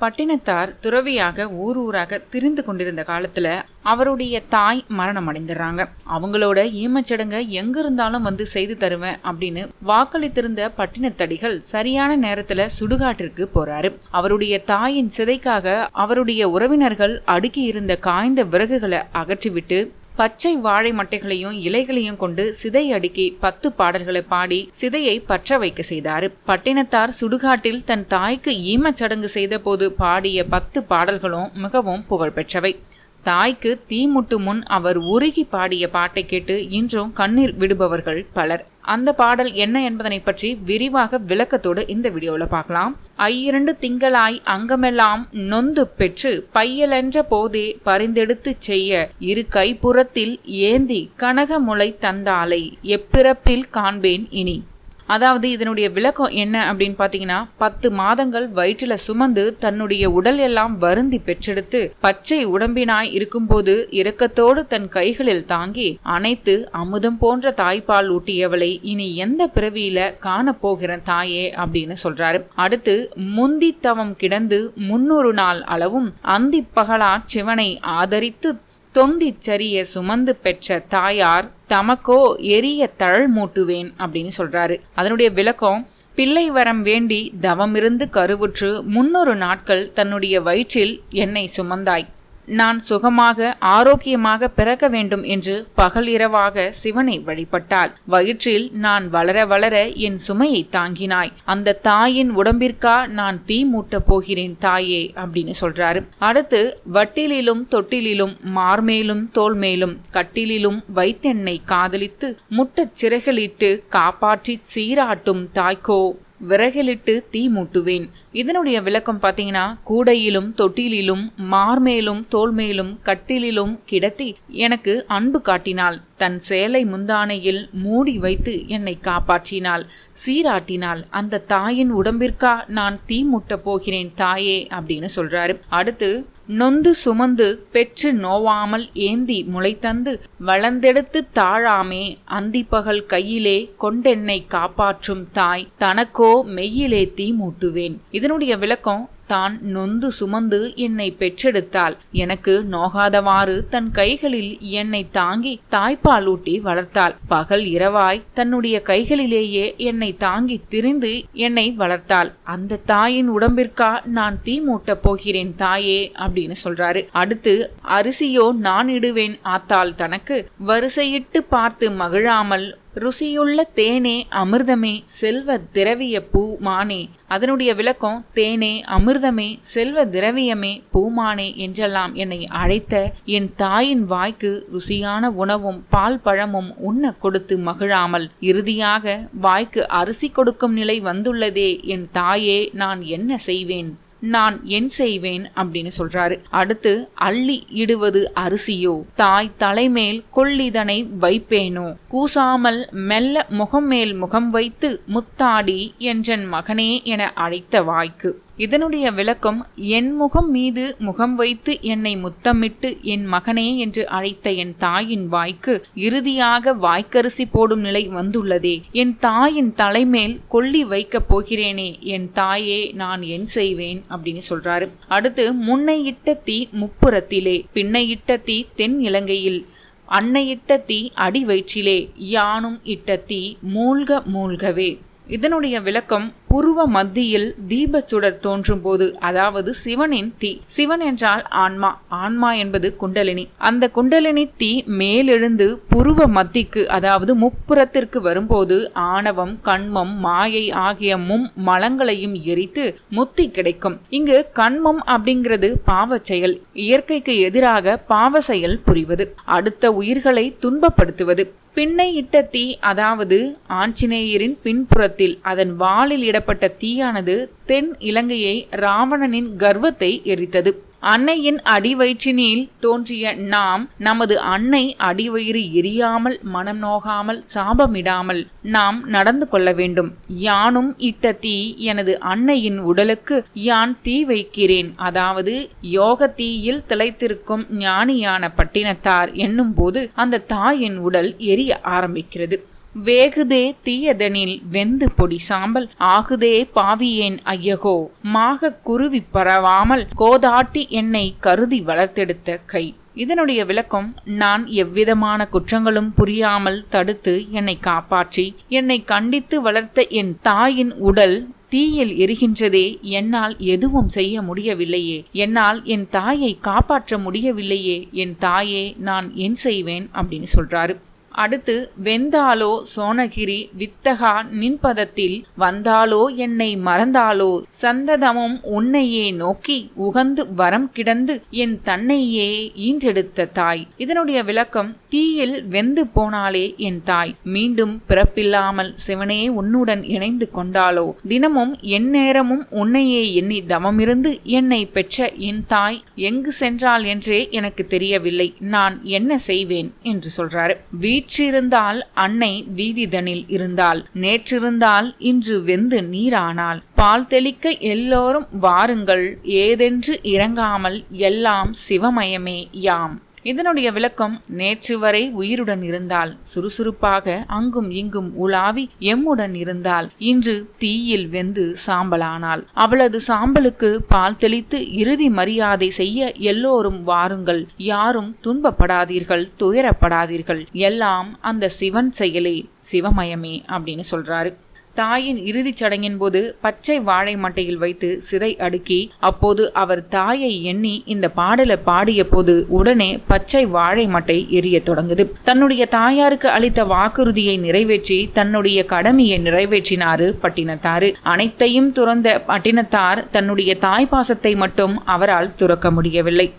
பட்டினத்தார் துறவியாக ஊர் ஊராக திரிந்து கொண்டிருந்த காலத்துல அவருடைய தாய் மரணம் அடைந்துடுறாங்க. அவங்களோட ஈமச்சடங்க எங்க இருந்தாலும் வந்து செய்து தருவேன் அப்படின்னு வாக்களித்திருந்த பட்டினத்தடிகள் சரியான நேரத்துல சுடுகாட்டிற்கு போறாரு. அவருடைய தாயின் சிதைக்காக அவருடைய உறவினர்கள் அடுக்கி இருந்த காய்ந்த விறகுகளை அகற்றிவிட்டு பச்சை வாழை மட்டைகளையும் இலைகளையும் கொண்டு சிதை அடுக்கி பத்து பாடல்களை பாடி சிதையை பற்ற வைக்க செய்தார். பட்டினத்தார் சுடுகாட்டில் தன் தாய்க்கு ஈமச்சடங்கு செய்த போது பாடிய பத்து பாடல்களும் மிகவும் புகழ்பெற்றவை. தாய்க்கு தீமுட்டு முன் அவர் உருகி பாடிய பாட்டை கேட்டு இன்றும் கண்ணீர் விடுபவர்கள் பலர். அந்த பாடல் என்ன என்பதனை பற்றி விரிவாக விளக்கத்தோடு இந்த வீடியோவில் பார்க்கலாம். ஐயிரண்டு திங்களாய் அங்கமெல்லாம் நொந்து பெற்று பையலென்ற போதே பரிந்தெடுத்து செய்ய இரு கைப்புறத்தில் ஏந்தி கனக முளை தந்தாலை. எப்பிறப்பில் காண்பேன் இனி. அதாவது இதனுடைய விளக்கம் என்ன அப்படின்னு பார்த்தீங்கன்னா பத்து மாதங்கள் வயிற்றில் சுமந்து தன்னுடைய உடல் எல்லாம் வருந்தி பெற்றெடுத்து பச்சை உடம்பினாய் இருக்கும்போது இரக்கத்தோடு தன் கைகளில் தாங்கி அனைத்து அமுதம் போன்ற தாய்ப்பால் ஊட்டியவளை இனி எந்த பிறவியில காணப்போகிற தாயே அப்படின்னு சொல்றாரு. அடுத்து முந்தித்தவம் கிடந்து முன்னூறு நாள் அளவும் அந்தி பகலா சிவனை ஆதரித்து தொந்திச் சரிய சுமந்து பெற்ற தாயார் தமக்கோ எரிய தழல் மூட்டுவேன் அப்படின்னு சொல்றாரு. அதனுடைய விளக்கம் பிள்ளை வரம் வேண்டி தவமிருந்து கருவுற்று முன்னொரு நாட்கள் தன்னுடைய வயிற்றில் என்னை சுமந்தாய். நான் சுகமாக ஆரோக்கியமாக பிறக்க வேண்டும் என்று பகல் இரவாக சிவனை வழிபட்டாள். வயிற்றில் நான் வளர வளர என் சுமையை தாங்கினாய். அந்த தாயின் உடம்பிற்கா நான் தீ மூட்டப் போகிறேன் தாயே அப்படின்னு சொல்றாரு. அடுத்து வட்டிலிலும் தொட்டிலிலும் மார்மேலும் தோல்மேலும் கட்டிலிலும் வைத்தென்னை காதலித்து முட்டச் சிறைகளிட்டு காப்பாற்றி சீராட்டும் தாய்க்கோ விறகிலிட்டு தீ மூட்டுவேன். இதனுடைய விளக்கம் பார்த்தீங்கன்னா கூடையிலும் தொட்டிலிலும் மார்மேலும் தோல்மேலும் கட்டிலிலும் கிடத்தி எனக்கு அன்பு காட்டினாள். தன் சேலை முந்தானையில் மூடி வைத்து என்னை காப்பாற்றினாள். சீராட்டினாள். அந்த தாயின் உடம்பிற்கா நான் தீ மூட்டப் போகிறேன் தாயே அப்படின்னு சொல்றாரு. அடுத்து நொந்து சுமந்து பெற்று நோவாமல் ஏந்தி முளைத்தந்து வளர்ந்தெடுத்து தாழாமே அந்திப்பகல் கையிலே கொண்டென்னை காப்பாற்றும் தாய் தனக்கோ மெய்யிலே தீ மூட்டுவேன். இதனுடைய விளக்கம் தான் நொந்து சுமந்து என்னை பெற்றெடுத்தாள். எனக்கு நோகாதவாறு தன் கைகளில் என்னை தாங்கி தாய்ப்பால் ஊட்டி வளர்த்தாள். பகல் இரவாய் தன்னுடைய கைகளிலேயே என்னை தாங்கி திரிந்து என்னை வளர்த்தாள். அந்த தாயின் உடம்பிற்கா நான் தீ மூட்டப் போகிறேன் தாயே அப்படின்னு சொல்றாரு. அடுத்து அரிசியோ நான் இடுவேன் ஆத்தாள் தனக்கு வரிசையிட்டு பார்த்து மகிழாமல் ருசியுள்ள தேனே அமிர்தமே செல்வ திரவிய பூ மானே அதனுடைய விளக்கம் தேனே அமிர்தமே செல்வ திரவியமே பூமானே என்றெல்லாம் என்னை அழைத்த என் தாயின் வாய்க்கு ருசியான உணவும் பால் பழமும் உண்ண கொடுத்து மகிழாமல் இறுதியாக வாய்க்கு அரிசி கொடுக்கும் நிலை வந்துள்ளதே என் தாயே நான் என்ன செய்வேன்? நான் என் செய்வேன் அப்படின்னு சொல்றாரு. அடுத்து அள்ளி இடுவது அரிசியோ? தாய் தலைமேல் கொள்ளிதனை வைப்பேனோ? கூசாமல் மெல்ல முகம் மேல் முகம் வைத்து முத்தாடி என்றன் மகனே என அழைத்த வாய்க்கு. இதனுடைய விளக்கம் என் முகம் மீது முகம் வைத்து என்னை முத்தமிட்டு என் மகனே என்று அழைத்த என் தாயின் வாய்க்கு இறுதியாக வாய்க்கரிசி போடும் நிலை வந்துள்ளதே. என் தாயின் தலைமேல் கொல்லி வைக்கப் போகிறேனே என் தாயே நான் என் செய்வேன் அப்படின்னு சொல்றாரு. அடுத்து முன்னை இட்ட தீ முப்புறத்திலே பின்னை இட்ட தீ தென் இலங்கையில் அன்னையிட்ட தீ அடி வயிற்றிலே யானும் இட்ட தீ மூழ்க மூழ்கவே. இதனுடைய விளக்கம் புருவ மத்தியில் தீபச்சுடர் சுடர் தோன்றும் போது அதாவது சிவனின் தீ. சிவன் என்றால் ஆன்மா. ஆன்மா என்பது குண்டலினி. அந்த குண்டலினி தீ மேலெழுந்து புருவ மத்திக்கு அதாவது முப்புறத்திற்கு வரும்போது ஆணவம் கண்மம் மாயை ஆகிய மும் மலங்களையும் எரித்து முத்தி கிடைக்கும். இங்கு கண்மம் அப்படிங்கிறது பாவ செயல். இயற்கைக்கு எதிராக பாவ செயல் புரிவது. அடுத்த உயிர்களை துன்பப்படுத்துவது. பின்னை இட்ட தீ அதாவது ஆஞ்சநேயரின் பின்புறத்தில் அதன் வாளில் இடப்பட்ட தீயானது தென் இலங்கையை ராவணனின் கர்வத்தை எரித்தது. அன்னையின் அடிவயிற்றினில் தோன்றிய நாம் நமது அன்னை அடிவயிறு எரியாமல் மனம் நோகாமல் சாபமிடாமல் நாம் நடந்து கொள்ள வேண்டும். யானும் இட்ட தீ எனது அன்னையின் உடலுக்கு யான் தீ வைக்கிறேன். அதாவது யோக தீயில் திளைத்திருக்கும் ஞானியான பட்டினத்தார் என்னும் போது அந்த தாயின் உடல் எரிய ஆரம்பிக்கிறது. வேகுதே தீயதனில் வெந்து பொடி சாம்பல். ஆகுதே பாவியேன் ஐயகோ மாக குருவி பரவாமல் கோதாட்டி என்னை கருதி வளர்த்தெடுத்த கை. இதனுடைய விளக்கம் நான் எவ்விதமான குற்றங்களும் புரியாமல் தடுத்து என்னை காப்பாற்றி என்னை கண்டித்து வளர்த்த என் தாயின் உடல் தீயில் எரிகின்றதே என்னால் எதுவும் செய்ய முடியவில்லையே. என்னால் என் தாயை காப்பாற்ற முடியவில்லையே. என் தாயே நான் என் செய்வேன்? அப்படின்னு சொல்றாரு. அடுத்து வெந்தாலோ சோனகிரி வித்தகா நின்பதத்தில் வந்தாலோ என்னை மறந்தாலோ? சந்ததமும் உன்னையே நோக்கி உகந்து வரம் கிடந்து என் தன்னையே ஈன்றெடுத்த தாய். இதனுடைய விளக்கம் தீயில் வெந்து போனாலே என் தாய். மீண்டும் பிறப்பில்லாமல் சிவனே உன்னுடன் இணைந்து கொண்டாலோ? தினமும் என் நேரமும் உன்னையே எண்ணி தவமிருந்து என்னை பெற்ற என் தாய் எங்கு சென்றாள் என்றே எனக்கு தெரியவில்லை. நான் என்ன செய்வேன்? என்று சொல்றாரு. வீற்றிருந்தால் அன்னை வீதிதனில் இருந்தால் நேற்றிருந்தால் இன்று வெந்து நீரானாள். பால் தெளிக்க எல்லோரும் வாருங்கள். ஏதென்று இறங்காமல் எல்லாம் சிவமயமே யாம். இதனுடைய விளக்கம் நேற்று வரை உயிருடன் இருந்தால் சுறுசுறுப்பாக அங்கும் இங்கும் உலாவி எம்முடன் இருந்தால் இன்று தீயில் வெந்து சாம்பலானாள். அவளது சாம்பலுக்கு பால் தெளித்து இறுதி மரியாதை செய்ய எல்லோரும் வாருங்கள். யாரும் துன்பப்படாதீர்கள் துயரப்படாதீர்கள். எல்லாம் அந்த சிவன் செயலே சிவமயமே அப்படின்னு சொல்றாரு. தாயின் இறுதிச் சடங்கின் போது பச்சை வாழை மட்டையில் வைத்து சிறை அடுக்கி அப்போது அவர் தாயை எண்ணி இந்த பாடலை பாடிய போது உடனே பச்சை வாழை மட்டை எரிய தொடங்குது. தன்னுடைய தாயாருக்கு அளித்த வாக்குறுதியை நிறைவேற்றி தன்னுடைய கடமையை நிறைவேற்றினாரு பட்டினத்தாரு அனைத்தையும் துறந்த பட்டினத்தார் தன்னுடைய தாய் பாசத்தை மட்டும் அவரால் துறக்க முடியவில்லை.